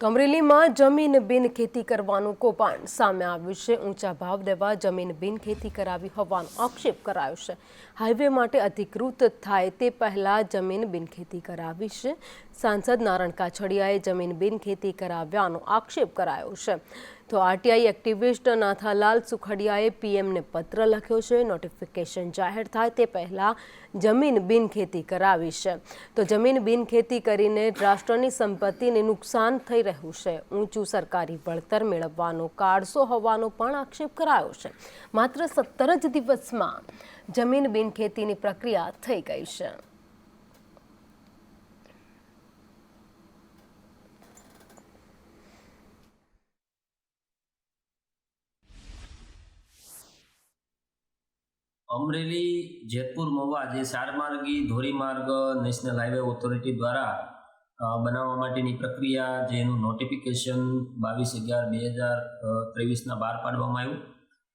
તો અમરેલીમાં જમીન બિન ખેતી કરવાનું કૌભાંડ. સામે આવ્યું છે, ઊંચા ભાવ દેવા જમીન બિન ખેતી કરાવી હોવાનો આક્ષેપ કરાયો છે. હાઈવે માટે અધિકૃત થાય તે પહેલાં જમીન બિન ખેતી કરાવી છે. સાંસદ નારણ કાછડિયાએ જમીન બિન ખેતી કરાવ્યાનો આક્ષેપ કરાયો છે. તો આરટીઆઈ એક્ટિવિસ્ટ નાથાલાલ સુખડિયાએ પીએમને પત્ર લખ્યો છે. નોટિફિકેશન જાહેર થાય તે પહેલાં જમીન બિનખેતી કરાવી છે. તો જમીન બિનખેતી કરીને રાષ્ટ્રની સંપત્તિને નુકસાન થઈ રહ્યું છે. ઊંચું સરકારી વળતર મેળવવાનો કાળસો હોવાનો પણ આક્ષેપ કરાયો છે. માત્ર સત્તર જ દિવસમાં જમીન બિનખેતીની પ્રક્રિયા થઈ ગઈ છે. અમરેલી, જેતપુર, મહુવા જે ચારમાર્ગી ધોરીમાર્ગ, નેશનલ હાઈવે ઓથોરિટી દ્વારા બનાવવા માટેની પ્રક્રિયા જેનું નોટિફિકેશન બાવીસ અગિયાર બે હજાર ત્રેવીસના બહાર પાડવામાં આવ્યું.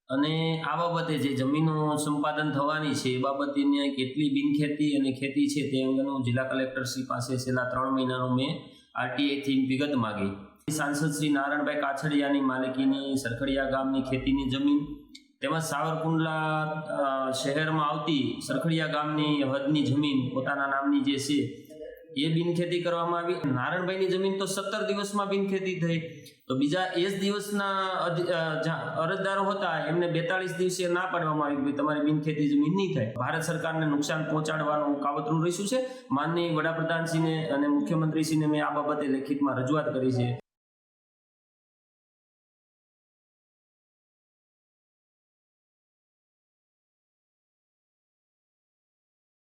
અને આ બાબતે જે જમીનો સંપાદન થવાની છે, એ બાબતેની કેટલી બિનખેતી અને ખેતી છે તે અંગેનું જિલ્લા કલેક્ટરશ્રી પાસે છેલ્લા ત્રણ મહિનાનું મેં આરટીઆઈથી વિગત માગી. સાંસદ શ્રી નારાયણભાઈ કાછડિયાની માલિકીની સરખડિયા ગામની ખેતીની જમીન તેમજ સાવરકુંડલા શહેરમાં આવતી સરખડિયા ગામની હદની જમીન પોતાના નામની જે છે, એ બિનખેતી કરવામાં આવી. નારાયણભાઈની જમીન તો સત્તર દિવસમાં બિનખેતી થઈ. તો બીજા એ જ દિવસના અરજદારો હતા, એમને બેતાળીસ દિવસે ના પાડવામાં આવી કે તમારી બિનખેતી જમીન નહીં થાય. ભારત સરકારને નુકસાન પહોંચાડવાનું કાવતરું રહ્યું છે. માનનીય વડાપ્રધાનશ્રીને અને મુખ્યમંત્રીશ્રીને મેં આ બાબતે લેખિતમાં રજૂઆત કરી છે.